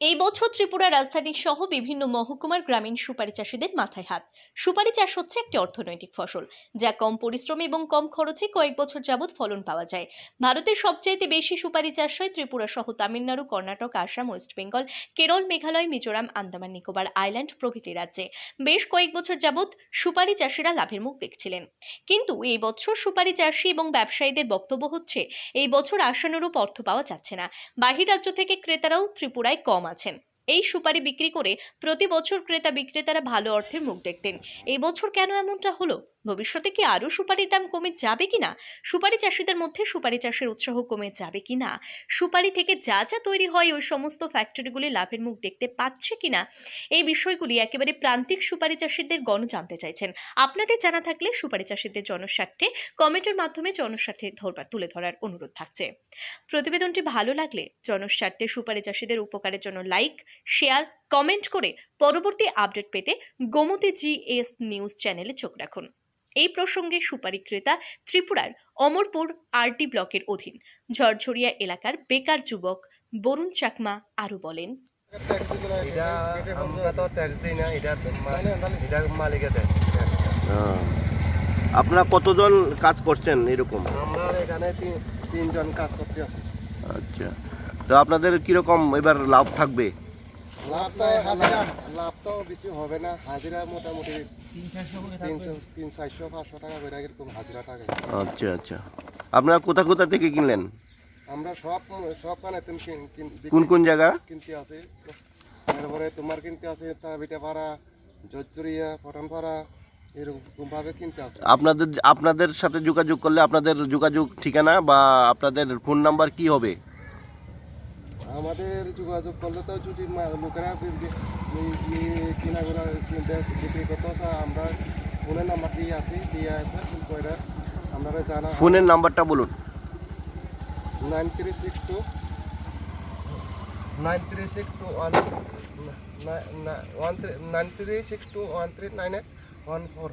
এই বছর ত্রিপুরা রাজধানী সহ বিভিন্ন মহকুমার গ্রামীণ সুপারি চাষীদের মাথায় হাত। সুপারি চাষ হচ্ছে একটি অর্থনৈতিক ফসল, যা কম পরিশ্রমী এবং কম খরচে কয়েক বছর যাবৎ ফলন পাওয়া যায়। ভারতের সবচাইতে বেশি সুপারি চাষ হয় ত্রিপুরা সহ তামিলনাড়ু, কর্ণাটক, আসাম, ওয়েস্ট বেঙ্গল, কেরল, মেঘালয়, মিজোরাম, আন্দামান নিকোবর আইল্যান্ড প্রভৃতি রাজ্যে। বেশ কয়েক বছর যাবৎ সুপারি চাষিরা লাভের মুখ দেখছিলেন। কিন্তু এই বছর সুপারি চাষি এবং ব্যবসায়ীদের বক্তব্য হচ্ছে, এই বছর আশানুরূপ অর্থ পাওয়া যাচ্ছে না। বাহির রাজ্য থেকে ক্রেতারাও ত্রিপুরায় কম আছেন। এই সুপারি বিক্রি করে প্রতি বছর ক্রেতা বিক্রেতারা ভালো অর্থের মুখ দেখতেন। এই বছর কেন এমনটা হলো? ভবিষ্যতে কি আরও সুপারির দাম কমে যাবে কিনা? সুপারি চাষিদের মধ্যে সুপারি চাষের উৎসাহ কমে যাবে কি না সুপারি থেকে যা যা তৈরি হয়, ওই সমস্ত ফ্যাক্টরিগুলি লাভের মুখ দেখতে পাচ্ছে কি না এই বিষয়গুলি একেবারে প্রান্তিক সুপারি চাষিদের গণ জানতে চাইছেন। আপনাদের জানা থাকলে সুপারি চাষিদের জনস্বার্থে কমেন্টের মাধ্যমে জনস্বার্থে ধরবার, তুলে ধরার অনুরোধ থাকছে। প্রতিবেদনটি ভালো লাগলে জনস্বার্থে সুপারি চাষিদের উপকারের জন্য লাইক শেয়ার কমেন্ট করে পরবর্তী আপডেট পেতে গোমতী জিএস নিউজ চ্যানেলে চোখ রাখুন। এই প্রসঙ্গে সুপারি ক্রেতা ত্রিপুরার অমরপুর আরটি ব্লকের অধীন ঝরঝরিয়া এলাকার বেকার যুবক বরুণ চাকমা আরও বলেন এটা আমরা তো ট্যাক্স দিই না এটা এটা মালিকে দেয় আপনারা কতজন কাজ করছেন এরকম? আমরা এখানে তিন- তিনজন কাজ করতে আছি আচ্ছা। তো আপনাদের কীরকম এবার লাভ থাকবে? হাজিরা লাভ তো বেশি হবে না। হাজিরা মোটামুটি তিনশো তিন চারশো পাঁচশো টাকা করে এরকম হাজিরা থাকে। আচ্ছা আচ্ছা। আপনারা কোথা কোথা থেকে কিনলেন? আমরা সব সব মানে তুমি কিন- কিন- কোন জায়গা? কিনতে আছে তারপরে তোমার কিনতে আছে তা বিটাপাড়া জজ্জরিয়া পটানপাড়া আপনাদের আপনাদের সাথে যোগাযোগ করলে আপনাদের যোগাযোগ ঠিকানা বা আপনাদের ফোন নাম্বার কি হবে? আমাদের যোগাযোগ করলে তো যদি লোকেরা কিনাগুলা বিক্রি করতে আমরা ফোনের নাম্বার দিয়ে আসি দিয়ে আসে ফোন আপনারা জানা ফোনের নাম্বারটা বলুন। Nine three six two nine three six two one one three nine three six two one three nine eight one four.